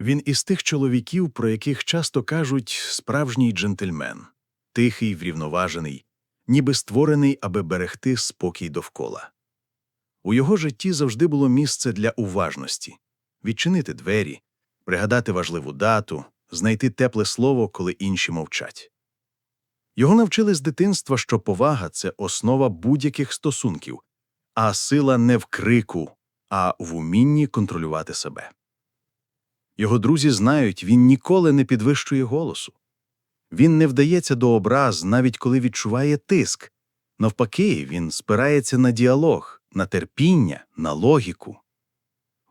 Він із тих чоловіків, про яких часто кажуть справжній джентльмен, тихий, врівноважений, ніби створений, аби берегти спокій довкола. У його житті завжди було місце для уважності відчинити двері, пригадати важливу дату, знайти тепле слово, коли інші мовчать. Його навчили з дитинства, що повага це основа будь-яких стосунків, а сила не в крику, а в умінні контролювати себе. Його друзі знають, він ніколи не підвищує голосу. Він не вдається до образ, навіть коли відчуває тиск. Навпаки, він спирається на діалог, на терпіння, на логіку.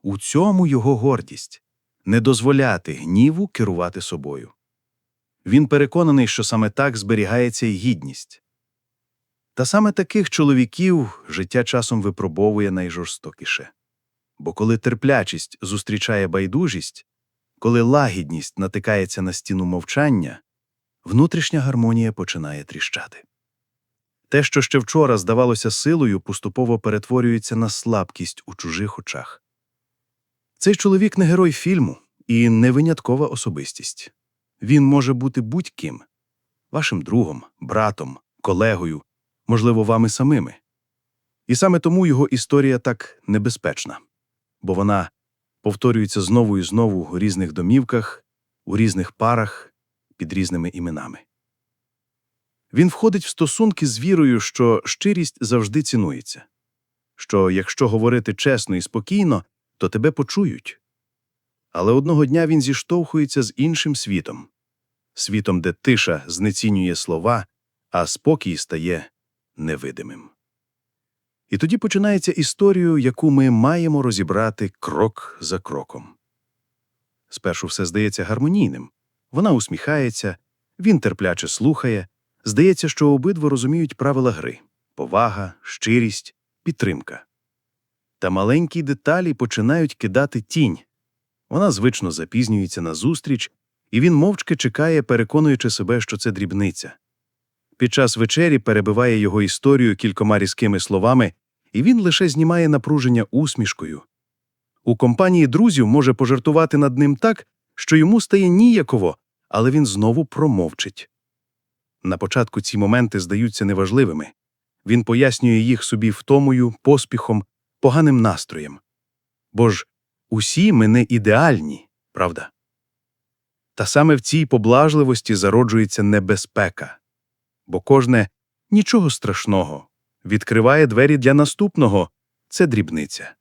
У цьому його гордість не дозволяти гніву керувати собою. Він переконаний, що саме так зберігається й гідність. Та саме таких чоловіків життя часом випробовує найжорстокіше. Бо коли терплячість зустрічає байдужість, коли лагідність натикається на стіну мовчання, внутрішня гармонія починає тріщати. Те, що ще вчора здавалося силою, поступово перетворюється на слабкість у чужих очах. Цей чоловік не герой фільму і не виняткова особистість. Він може бути будь-ким вашим другом, братом, колегою, можливо, вами самими. І саме тому його історія так небезпечна, бо вона повторюється знову і знову у різних домівках, у різних парах, під різними іменами. Він входить в стосунки з вірою, що щирість завжди цінується, що якщо говорити чесно і спокійно, то тебе почують. Але одного дня він зіштовхується з іншим світом світом, де тиша знецінює слова, а спокій стає невидимим. І тоді починається історію, яку ми маємо розібрати крок за кроком. Спершу все здається гармонійним. Вона усміхається, він терпляче слухає. Здається, що обидва розуміють правила гри повага, щирість, підтримка. Та маленькі деталі починають кидати тінь. Вона звично запізнюється на зустріч, і він мовчки чекає, переконуючи себе, що це дрібниця. Під час вечері перебиває його історію кількома різкими словами, і він лише знімає напруження усмішкою. У компанії друзів може пожартувати над ним так, що йому стає ніяково, але він знову промовчить. На початку ці моменти здаються неважливими. Він пояснює їх собі втомою, поспіхом, поганим настроєм. Бо ж усі ми не ідеальні, правда? Та саме в цій поблажливості зароджується небезпека, бо кожне нічого страшного відкриває двері для наступного це дрібниця.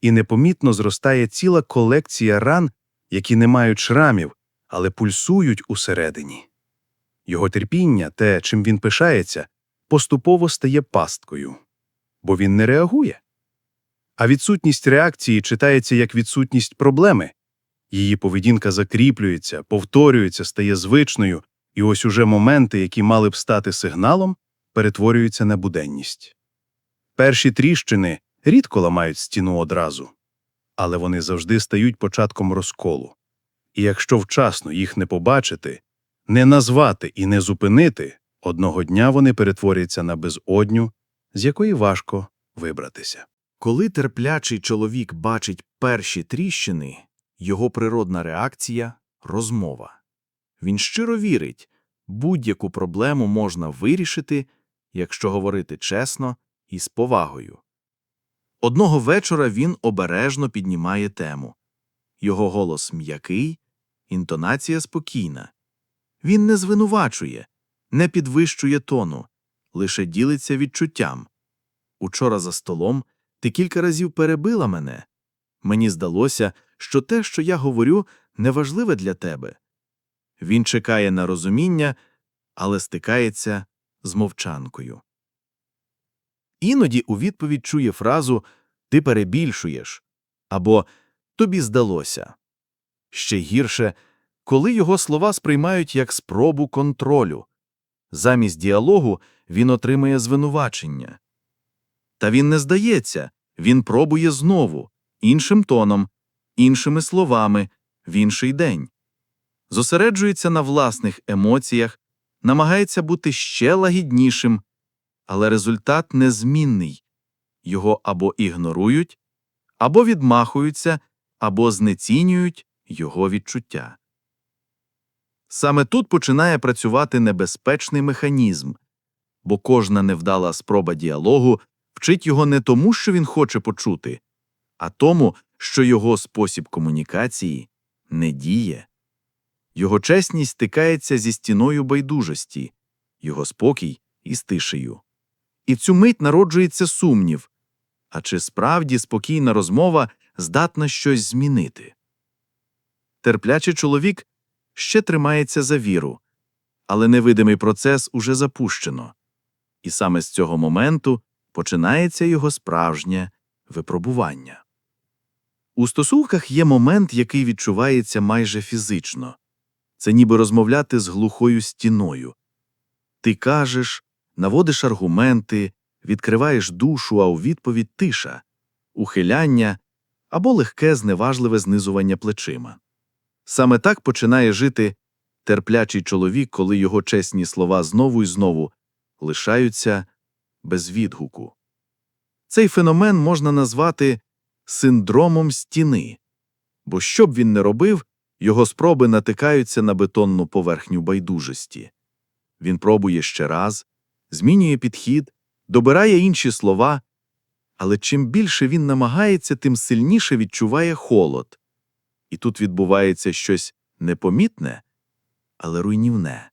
І непомітно зростає ціла колекція ран, які не мають шрамів, але пульсують усередині. Його терпіння, те, чим він пишається, поступово стає пасткою, бо він не реагує. А відсутність реакції читається як відсутність проблеми. Її поведінка закріплюється, повторюється, стає звичною, і ось уже моменти, які мали б стати сигналом, перетворюються на буденність. Перші тріщини рідко ламають стіну одразу, але вони завжди стають початком розколу. І якщо вчасно їх не побачити, не назвати і не зупинити, одного дня вони перетворяться на безодню, з якої важко вибратися. Коли терплячий чоловік бачить перші тріщини, його природна реакція розмова. Він щиро вірить, будь-яку проблему можна вирішити, якщо говорити чесно і з повагою. Одного вечора він обережно піднімає тему. Його голос м'який, інтонація спокійна. Він не звинувачує, не підвищує тону, лише ділиться відчуттям. Учора за столом ти кілька разів перебила мене. Мені здалося, що те, що я говорю, неважливе для тебе. Він чекає на розуміння, але стикається з мовчанкою. Іноді у відповідь чує фразу Ти перебільшуєш або Тобі здалося. Ще гірше, коли його слова сприймають як спробу контролю. Замість діалогу він отримує звинувачення. Та він не здається, він пробує знову, іншим тоном, іншими словами, в інший день. Зосереджується на власних емоціях, намагається бути ще лагіднішим, але результат незмінний його або ігнорують, або відмахуються, або знецінюють, його відчуття. Саме тут починає працювати небезпечний механізм, бо кожна невдала спроба діалогу вчить його не тому, що він хоче почути, а тому, що його спосіб комунікації не діє. Його чесність стикається зі стіною байдужості, його спокій із тишею. І цю мить народжується сумнів. А чи справді спокійна розмова здатна щось змінити? Терплячий чоловік ще тримається за віру, але невидимий процес уже запущено. І саме з цього моменту починається його справжнє випробування. У стосунках є момент, який відчувається майже фізично. Це ніби розмовляти з глухою стіною. Ти кажеш, наводиш аргументи, відкриваєш душу, а у відповідь тиша, ухиляння або легке зневажливе знизування плечима. Саме так починає жити терплячий чоловік, коли його чесні слова знову і знову лишаються без відгуку. Цей феномен можна назвати синдромом стіни, бо що б він не робив, його спроби натикаються на бетонну поверхню байдужості. Він пробує ще раз, змінює підхід, добирає інші слова, але чим більше він намагається, тим сильніше відчуває холод. І тут відбувається щось непомітне, але руйнівне.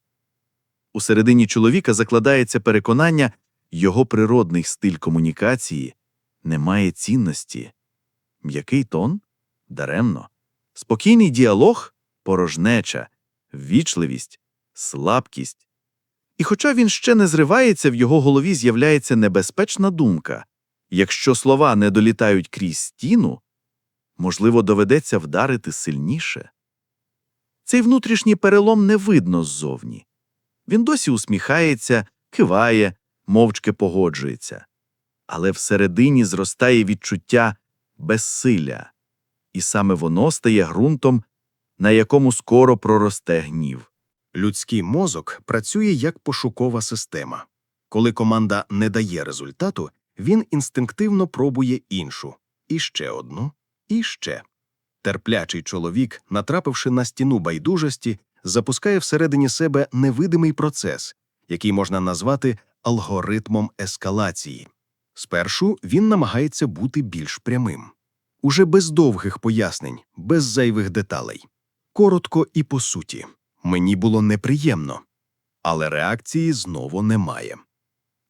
У середині чоловіка закладається переконання, його природний стиль комунікації не має цінності. М'який тон даремно, спокійний діалог порожнеча, ввічливість, слабкість. І хоча він ще не зривається, в його голові з'являється небезпечна думка якщо слова не долітають крізь стіну, можливо, доведеться вдарити сильніше. Цей внутрішній перелом не видно ззовні. Він досі усміхається, киває, мовчки погоджується. Але всередині зростає відчуття безсилля, і саме воно стає ґрунтом, на якому скоро проросте гнів. Людський мозок працює як пошукова система. Коли команда не дає результату, він інстинктивно пробує іншу, і ще одну, і ще. Терплячий чоловік, натрапивши на стіну байдужості, запускає всередині себе невидимий процес, який можна назвати алгоритмом ескалації. Спершу він намагається бути більш прямим. Уже без довгих пояснень, без зайвих деталей. Коротко і по суті. Мені було неприємно, але реакції знову немає.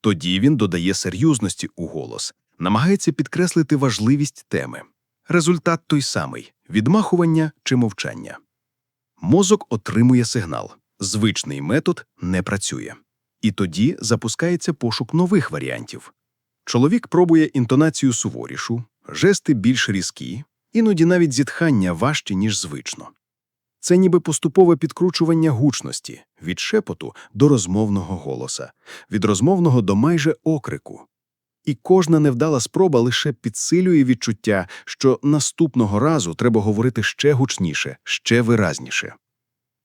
Тоді він додає серйозності у голос, намагається підкреслити важливість теми. Результат той самий відмахування чи мовчання. Мозок отримує сигнал. Звичний метод не працює. І тоді запускається пошук нових варіантів. Чоловік пробує інтонацію суворішу, жести більш різкі, іноді навіть зітхання важче, ніж звично. Це ніби поступове підкручування гучності від шепоту до розмовного голоса, від розмовного до майже окрику. І кожна невдала спроба лише підсилює відчуття, що наступного разу треба говорити ще гучніше, ще виразніше.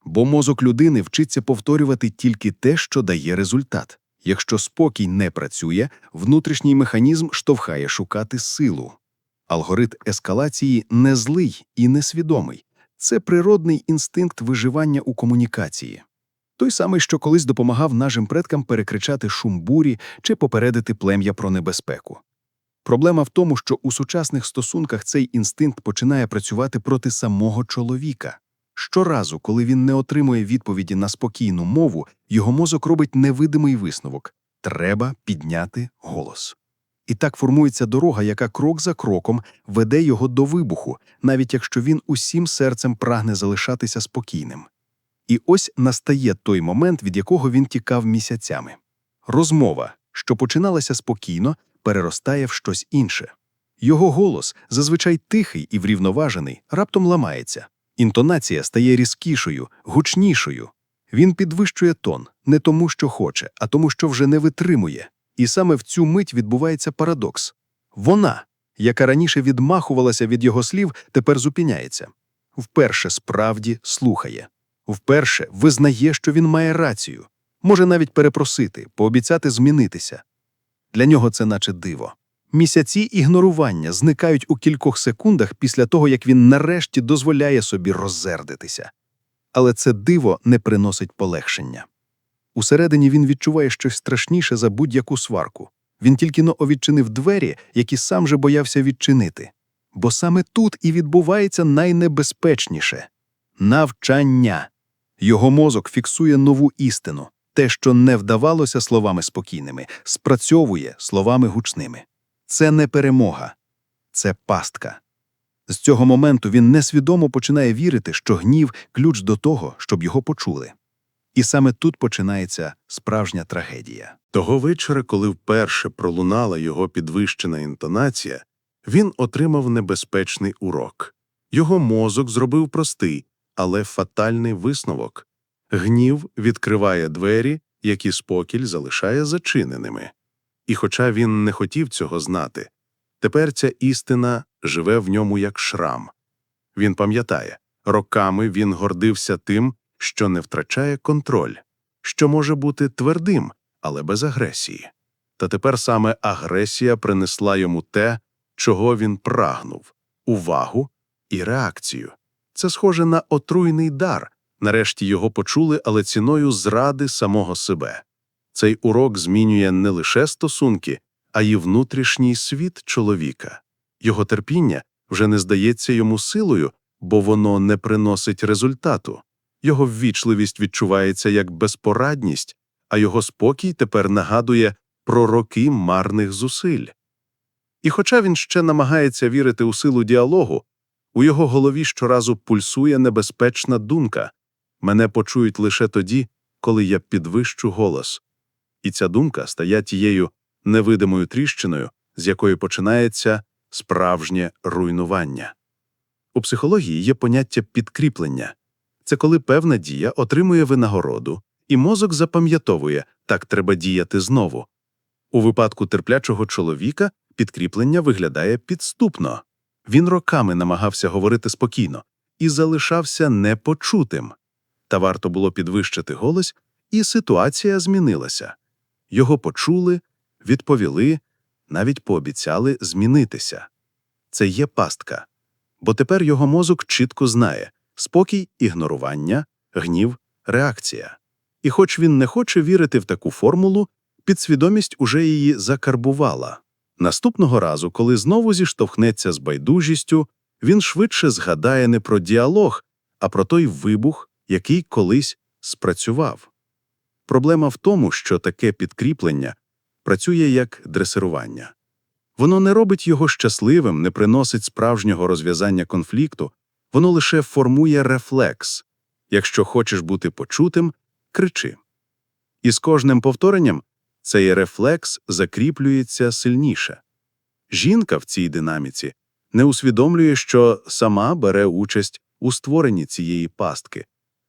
Бо мозок людини вчиться повторювати тільки те, що дає результат. Якщо спокій не працює, внутрішній механізм штовхає шукати силу. Алгоритм ескалації не злий і несвідомий. Це природний інстинкт виживання у комунікації. Той самий, що колись допомагав нашим предкам перекричати шум бурі чи попередити плем'я про небезпеку. Проблема в тому, що у сучасних стосунках цей інстинкт починає працювати проти самого чоловіка. Щоразу, коли він не отримує відповіді на спокійну мову, його мозок робить невидимий висновок треба підняти голос. І так формується дорога, яка крок за кроком веде його до вибуху, навіть якщо він усім серцем прагне залишатися спокійним. І ось настає той момент, від якого він тікав місяцями. Розмова, що починалася спокійно, переростає в щось інше. Його голос, зазвичай тихий і врівноважений, раптом ламається. Інтонація стає різкішою, гучнішою. Він підвищує тон не тому, що хоче, а тому, що вже не витримує. І саме в цю мить відбувається парадокс. Вона, яка раніше відмахувалася від його слів, тепер зупиняється. Вперше справді слухає. Вперше визнає, що він має рацію. Може навіть перепросити, пообіцяти змінитися. Для нього це наче диво. Місяці ігнорування зникають у кількох секундах після того, як він нарешті дозволяє собі роззердитися. Але це диво не приносить полегшення. Усередині він відчуває щось страшніше за будь-яку сварку. Він тільки но овідчинив двері, які сам же боявся відчинити. Бо саме тут і відбувається найнебезпечніше навчання. Його мозок фіксує нову істину. Те, що не вдавалося словами спокійними, спрацьовує словами гучними. Це не перемога, це пастка. З цього моменту він несвідомо починає вірити, що гнів ключ до того, щоб його почули. І саме тут починається справжня трагедія. Того вечора, коли вперше пролунала його підвищена інтонація, він отримав небезпечний урок. Його мозок зробив простий, але фатальний висновок. Гнів відкриває двері, які спокіль залишає зачиненими. І хоча він не хотів цього знати, тепер ця істина живе в ньому як шрам. Він пам'ятає, роками він гордився тим, що не втрачає контроль, що може бути твердим, але без агресії. Та тепер саме агресія принесла йому те, чого він прагнув увагу і реакцію. Це схоже на отруйний дар. Нарешті його почули, але ціною зради самого себе. Цей урок змінює не лише стосунки, а й внутрішній світ чоловіка. Його терпіння вже не здається йому силою, бо воно не приносить результату. Його ввічливість відчувається як безпорадність, а його спокій тепер нагадує про роки марних зусиль. І хоча він ще намагається вірити у силу діалогу, у його голові щоразу пульсує небезпечна думка мене почують лише тоді, коли я підвищу голос. І ця думка стає тією невидимою тріщиною, з якої починається справжнє руйнування. У психології є поняття підкріплення це коли певна дія отримує винагороду, і мозок запам'ятовує так треба діяти знову. У випадку терплячого чоловіка підкріплення виглядає підступно. Він роками намагався говорити спокійно і залишався непочутим. Та варто було підвищити голос, і ситуація змінилася. Його почули, відповіли, навіть пообіцяли змінитися. Це є пастка. Бо тепер його мозок чітко знає спокій, ігнорування, гнів, реакція. І хоч він не хоче вірити в таку формулу, підсвідомість уже її закарбувала. Наступного разу, коли знову зіштовхнеться з байдужістю, він швидше згадає не про діалог, а про той вибух, який колись спрацював. Проблема в тому, що таке підкріплення працює як дресирування. Воно не робить його щасливим, не приносить справжнього розв'язання конфлікту, воно лише формує рефлекс. Якщо хочеш бути почутим, кричи. І з кожним повторенням цей рефлекс закріплюється сильніше. Жінка в цій динаміці не усвідомлює, що сама бере участь у створенні цієї пастки.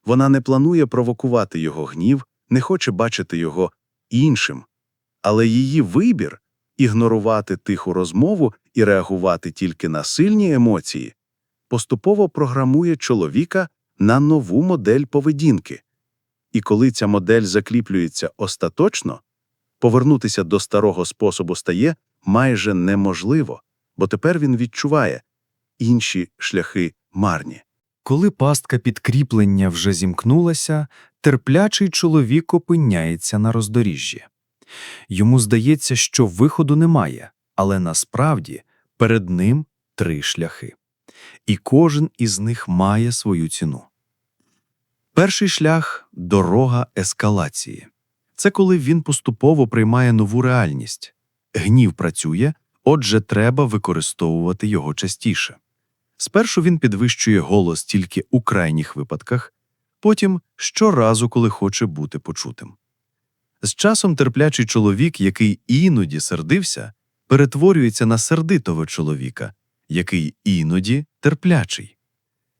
Вона не планує провокувати його гнів, не хоче бачити його іншим. Але її вибір ігнорувати тиху розмову і реагувати тільки на сильні емоції поступово програмує чоловіка на нову модель поведінки. І коли ця модель закріплюється остаточно, повернутися до старого способу стає майже неможливо, бо тепер він відчуває інші шляхи марні. Коли пастка підкріплення вже зімкнулася, терплячий чоловік опиняється на роздоріжжі. Йому здається, що виходу немає, але насправді перед ним три шляхи. І кожен із них має свою ціну. Перший шлях дорога ескалації. Це коли він поступово приймає нову реальність. Гнів працює, отже, треба використовувати його частіше. Спершу він підвищує голос тільки у крайніх випадках, потім щоразу, коли хоче бути почутим. З часом терплячий чоловік, який іноді сердився, перетворюється на сердитого чоловіка, який іноді терплячий.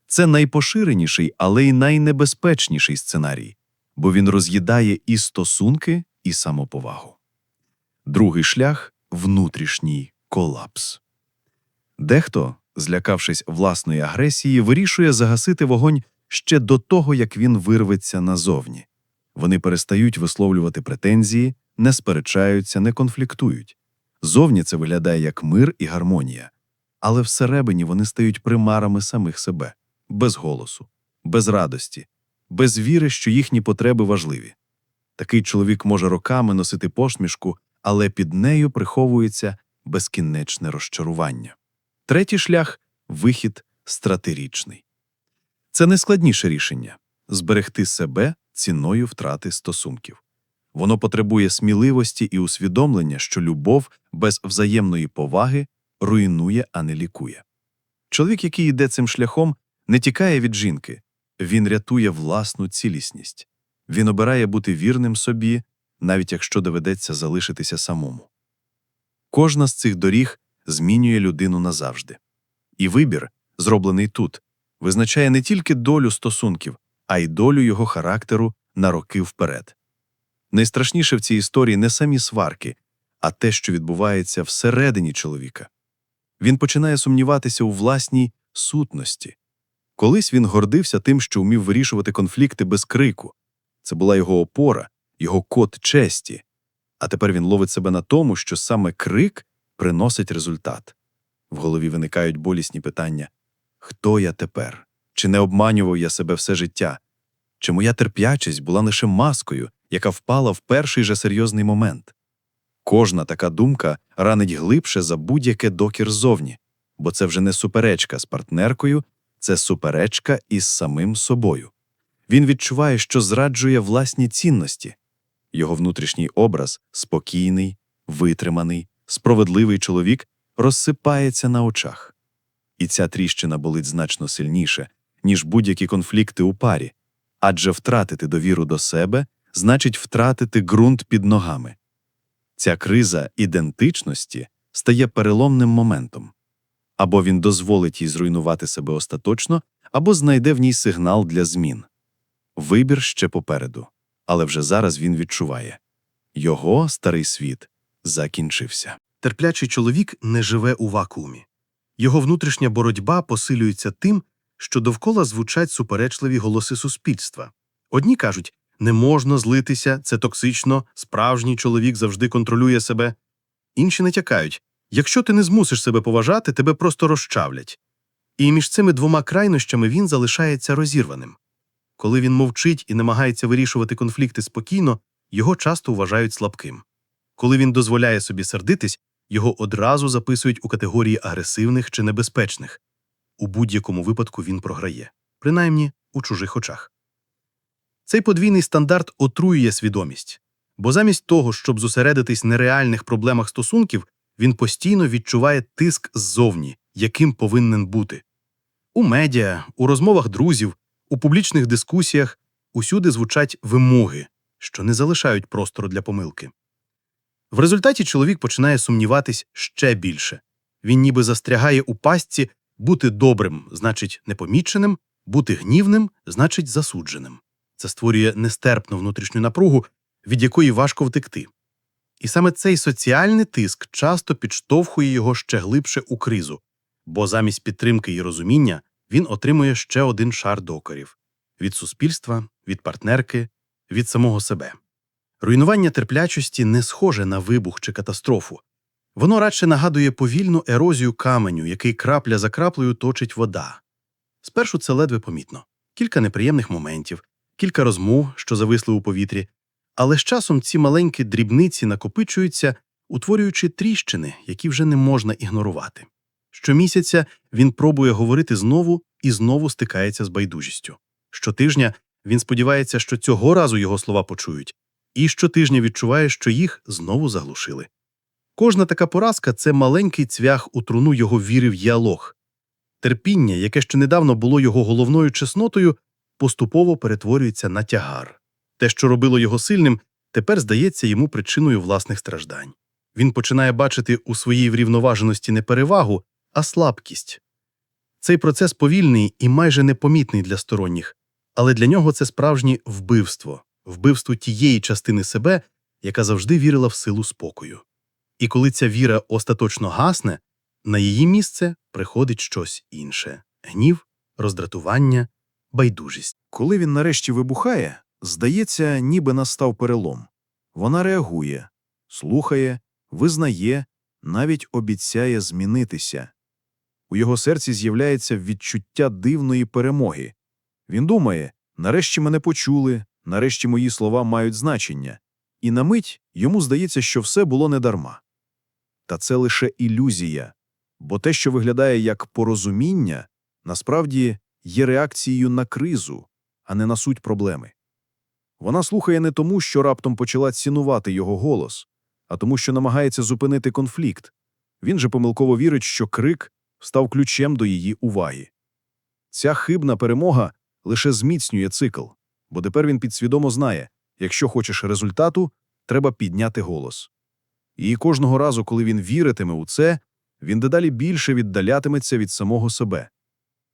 Це найпоширеніший, але й найнебезпечніший сценарій, бо він роз'їдає і стосунки, і самоповагу. Другий шлях внутрішній колапс. Дехто, злякавшись власної агресії, вирішує загасити вогонь ще до того, як він вирветься назовні. Вони перестають висловлювати претензії, не сперечаються, не конфліктують. Зовні це виглядає як мир і гармонія, але всередині вони стають примарами самих себе, без голосу, без радості, без віри, що їхні потреби важливі. Такий чоловік може роками носити посмішку, але під нею приховується безкінечне розчарування. Третій шлях вихід стратегічний. Це найскладніше рішення зберегти себе ціною втрати стосунків. Воно потребує сміливості і усвідомлення, що любов без взаємної поваги руйнує, а не лікує. Чоловік, який йде цим шляхом, не тікає від жінки, він рятує власну цілісність. Він обирає бути вірним собі, навіть якщо доведеться залишитися самому. Кожна з цих доріг змінює людину назавжди. І вибір, зроблений тут, визначає не тільки долю стосунків, а й долю його характеру на роки вперед. Найстрашніше в цій історії не самі сварки, а те, що відбувається всередині чоловіка. Він починає сумніватися у власній сутності. Колись він гордився тим, що вмів вирішувати конфлікти без крику. Це була його опора, його код честі. А тепер він ловить себе на тому, що саме крик приносить результат. В голові виникають болісні питання: хто я тепер? Чи не обманював я себе все життя? Чи моя терп'ячість була лише маскою, яка впала в перший же серйозний момент? Кожна така думка ранить глибше за будь-яке докір ззовні, бо це вже не суперечка з партнеркою, це суперечка із самим собою. Він відчуває, що зраджує власні цінності. Його внутрішній образ спокійний, витриманий, справедливий чоловік розсипається на очах. І ця тріщина болить значно сильніше, ніж будь-які конфлікти у парі, адже втратити довіру до себе значить втратити ґрунт під ногами. Ця криза ідентичності стає переломним моментом. Або він дозволить їй зруйнувати себе остаточно, або знайде в ній сигнал для змін. Вибір ще попереду, але вже зараз він відчуває його старий світ закінчився. Терплячий чоловік не живе у вакуумі. Його внутрішня боротьба посилюється тим, що довкола звучать суперечливі голоси суспільства. Одні кажуть, не можна злитися, це токсично, справжній чоловік завжди контролює себе. Інші натякають, якщо ти не змусиш себе поважати, тебе просто розчавлять. І між цими двома крайнощами він залишається розірваним. Коли він мовчить і намагається вирішувати конфлікти спокійно, його часто вважають слабким. Коли він дозволяє собі сердитись, його одразу записують у категорії агресивних чи небезпечних. У будь-якому випадку він програє, принаймні у чужих очах. Цей подвійний стандарт отруює свідомість, бо замість того, щоб зосередитись на реальних проблемах стосунків, він постійно відчуває тиск ззовні, яким повинен бути. У медіа, у розмовах друзів, у публічних дискусіях усюди звучать вимоги, що не залишають простору для помилки. В результаті чоловік починає сумніватись ще більше. Він ніби застрягає у пастці бути добрим, значить непоміченим, бути гнівним, значить засудженим. Це створює нестерпну внутрішню напругу, від якої важко втекти. І саме цей соціальний тиск часто підштовхує його ще глибше у кризу, бо замість підтримки і розуміння він отримує ще один шар докорів від суспільства, від партнерки, від самого себе. Руйнування терплячості не схоже на вибух чи катастрофу. Воно радше нагадує повільну ерозію каменю, який крапля за краплею точить вода. Спершу це ледве помітно кілька неприємних моментів, кілька розмов, що зависли у повітрі, але з часом ці маленькі дрібниці накопичуються, утворюючи тріщини, які вже не можна ігнорувати. Щомісяця він пробує говорити знову і знову стикається з байдужістю. Щотижня він сподівається, що цього разу його слова почують, і щотижня відчуває, що їх знову заглушили. Кожна така поразка це маленький цвях у труну його віри в діалог. Терпіння, яке ще недавно було його головною чеснотою, поступово перетворюється на тягар. Те, що робило його сильним, тепер здається йому причиною власних страждань. Він починає бачити у своїй врівноваженості не перевагу, а слабкість. Цей процес повільний і майже непомітний для сторонніх, але для нього це справжнє вбивство, вбивство тієї частини себе, яка завжди вірила в силу спокою. І коли ця віра остаточно гасне, на її місце приходить щось інше гнів, роздратування, байдужість. Коли він нарешті вибухає, здається, ніби настав перелом. Вона реагує, слухає, визнає, навіть обіцяє змінитися. У його серці з'являється відчуття дивної перемоги. Він думає, нарешті мене почули, нарешті мої слова мають значення. І на мить йому здається, що все було недарма. Та це лише ілюзія, бо те, що виглядає як порозуміння, насправді є реакцією на кризу, а не на суть проблеми. Вона слухає не тому, що раптом почала цінувати його голос, а тому, що намагається зупинити конфлікт. Він же помилково вірить, що крик став ключем до її уваги. Ця хибна перемога лише зміцнює цикл, бо тепер він підсвідомо знає, якщо хочеш результату, треба підняти голос. І кожного разу, коли він віритиме у це, він дедалі більше віддалятиметься від самого себе.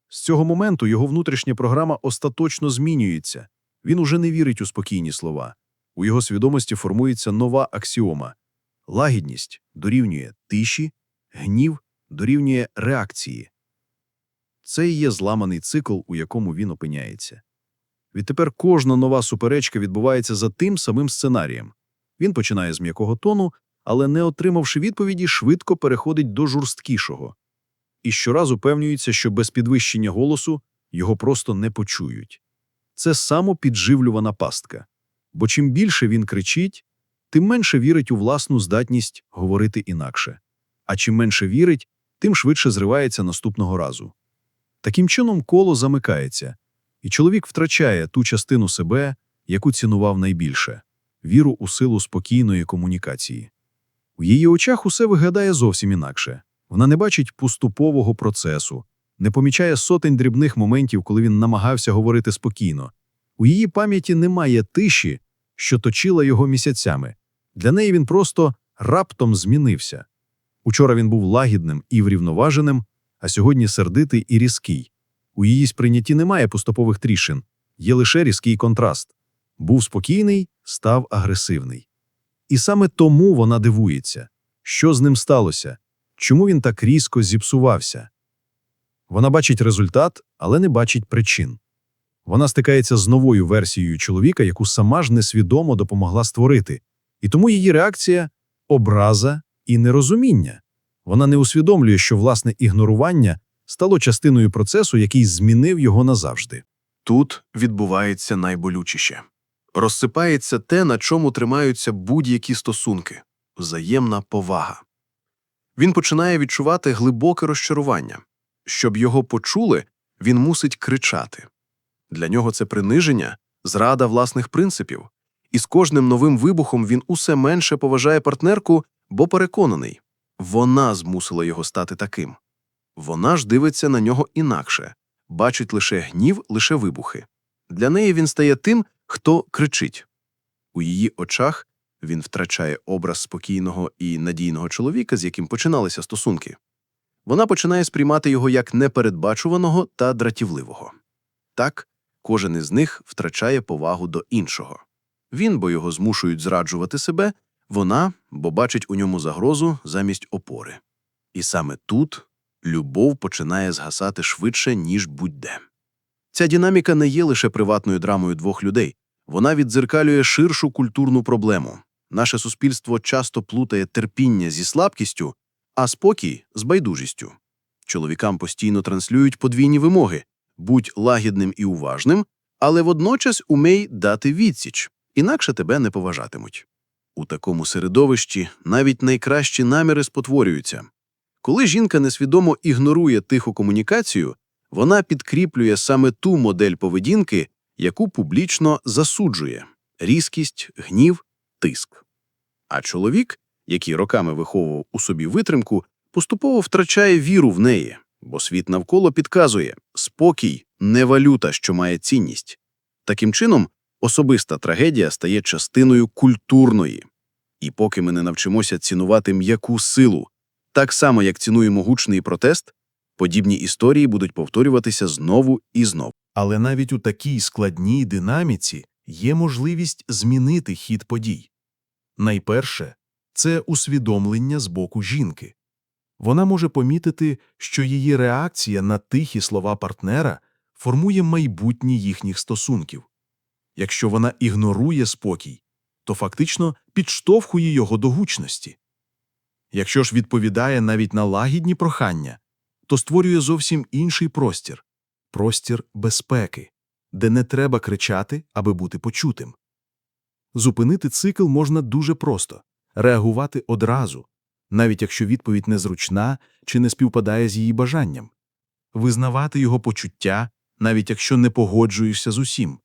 З цього моменту його внутрішня програма остаточно змінюється. Він уже не вірить у спокійні слова. У його свідомості формується нова аксіома. Лагідність дорівнює тиші, гнів дорівнює реакції. Це і є зламаний цикл, у якому він опиняється. Відтепер кожна нова суперечка відбувається за тим самим сценарієм. Він починає з м'якого тону, але, не отримавши відповіді, швидко переходить до жорсткішого. І щоразу певнюється, що без підвищення голосу його просто не почують. Це самопідживлювана пастка. Бо чим більше він кричить, тим менше вірить у власну здатність говорити інакше. А чим менше вірить, тим швидше зривається наступного разу. Таким чином коло замикається, і чоловік втрачає ту частину себе, яку цінував найбільше віру у силу спокійної комунікації. У її очах усе виглядає зовсім інакше. Вона не бачить поступового процесу, не помічає сотень дрібних моментів, коли він намагався говорити спокійно. У її пам'яті немає тиші, що точила його місяцями. Для неї він просто раптом змінився. Учора він був лагідним і врівноваженим, а сьогодні сердитий і різкий. У її сприйнятті немає поступових тріщин, є лише різкий контраст. Був спокійний, став агресивний. І саме тому вона дивується, що з ним сталося, чому він так різко зіпсувався. Вона бачить результат, але не бачить причин. Вона стикається з новою версією чоловіка, яку сама ж несвідомо допомогла створити, і тому її реакція образа і нерозуміння. Вона не усвідомлює, що власне ігнорування стало частиною процесу, який змінив його назавжди. Тут відбувається найболючіше. Розсипається те, на чому тримаються будь-які стосунки взаємна повага. Він починає відчувати глибоке розчарування. Щоб його почули, він мусить кричати. Для нього це приниження, зрада власних принципів, і з кожним новим вибухом він усе менше поважає партнерку, бо переконаний вона змусила його стати таким. Вона ж дивиться на нього інакше, бачить лише гнів, лише вибухи. Для неї він стає тим, хто кричить. У її очах він втрачає образ спокійного і надійного чоловіка, з яким починалися стосунки. Вона починає сприймати його як непередбачуваного та дратівливого. Так, кожен із них втрачає повагу до іншого. Він, бо його змушують зраджувати себе, вона, бо бачить у ньому загрозу замість опори. І саме тут любов починає згасати швидше, ніж будь-де. Ця динаміка не є лише приватною драмою двох людей, вона віддзеркалює ширшу культурну проблему. Наше суспільство часто плутає терпіння зі слабкістю, а спокій з байдужістю. Чоловікам постійно транслюють подвійні вимоги будь лагідним і уважним, але водночас умей дати відсіч, інакше тебе не поважатимуть. У такому середовищі навіть найкращі наміри спотворюються. Коли жінка несвідомо ігнорує тиху комунікацію, вона підкріплює саме ту модель поведінки, яку публічно засуджує різкість, гнів, тиск. А чоловік, який роками виховував у собі витримку, поступово втрачає віру в неї, бо світ навколо підказує спокій не валюта, що має цінність. Таким чином, особиста трагедія стає частиною культурної. І поки ми не навчимося цінувати м'яку силу, так само як цінуємо гучний протест, подібні історії будуть повторюватися знову і знову. Але навіть у такій складній динаміці є можливість змінити хід подій. Найперше це усвідомлення з боку жінки. Вона може помітити, що її реакція на тихі слова партнера формує майбутнє їхніх стосунків. Якщо вона ігнорує спокій, то фактично підштовхує його до гучності. Якщо ж відповідає навіть на лагідні прохання, то створює зовсім інший простір простір безпеки, де не треба кричати, аби бути почутим. Зупинити цикл можна дуже просто реагувати одразу, навіть якщо відповідь незручна чи не співпадає з її бажанням, визнавати його почуття, навіть якщо не погоджуєшся з усім,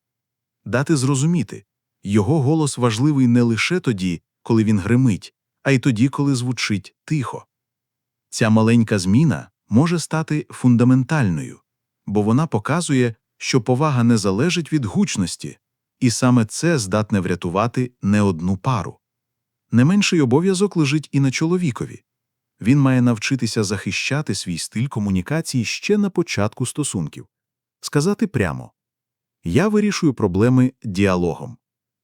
дати зрозуміти його голос важливий не лише тоді, коли він гримить, а й тоді, коли звучить тихо. Ця маленька зміна може стати фундаментальною, бо вона показує, що повага не залежить від гучності, і саме це здатне врятувати не одну пару. Не менший обов'язок лежить і на чоловікові. Він має навчитися захищати свій стиль комунікації ще на початку стосунків, сказати прямо Я вирішую проблеми діалогом.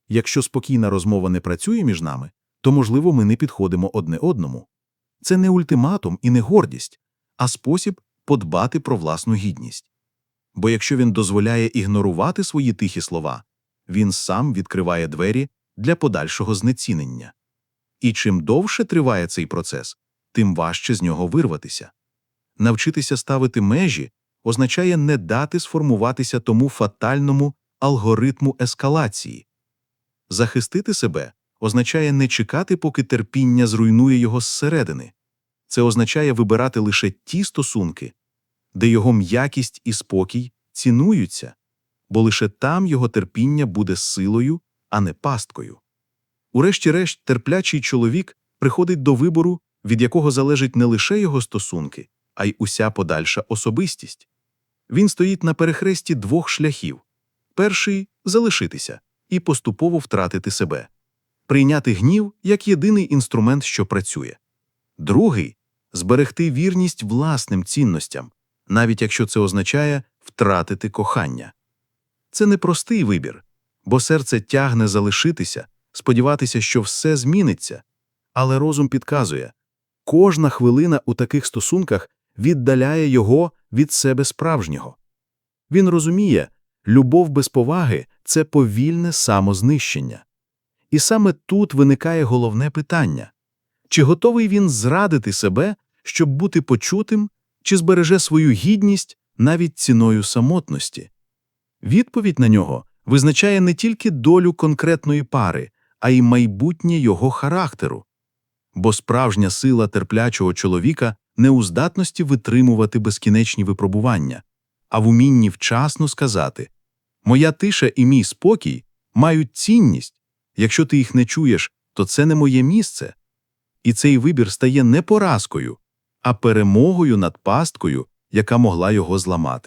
Якщо спокійна розмова не працює між нами, то, можливо, ми не підходимо одне одному. Це не ультиматум і не гордість, а спосіб подбати про власну гідність. Бо якщо він дозволяє ігнорувати свої тихі слова, він сам відкриває двері для подальшого знецінення. І чим довше триває цей процес, тим важче з нього вирватися. Навчитися ставити межі означає не дати сформуватися тому фатальному алгоритму ескалації. Захистити себе означає не чекати, поки терпіння зруйнує його зсередини. Це означає вибирати лише ті стосунки, де його м'якість і спокій цінуються, бо лише там його терпіння буде силою, а не пасткою. Урешті-решт, терплячий чоловік приходить до вибору, від якого залежить не лише його стосунки, а й уся подальша особистість. Він стоїть на перехресті двох шляхів перший залишитися і поступово втратити себе, прийняти гнів як єдиний інструмент, що працює. Другий зберегти вірність власним цінностям, навіть якщо це означає втратити кохання. Це непростий вибір, бо серце тягне залишитися, сподіватися, що все зміниться, але розум підказує кожна хвилина у таких стосунках віддаляє його від себе справжнього. Він розуміє, любов без поваги це повільне самознищення. І саме тут виникає головне питання чи готовий він зрадити себе, щоб бути почутим, чи збереже свою гідність навіть ціною самотності? Відповідь на нього визначає не тільки долю конкретної пари, а й майбутнє його характеру. Бо справжня сила терплячого чоловіка не у здатності витримувати безкінечні випробування, а в умінні вчасно сказати Моя тиша і мій спокій мають цінність. Якщо ти їх не чуєш, то це не моє місце. І цей вибір стає не поразкою, а перемогою над пасткою, яка могла його зламати.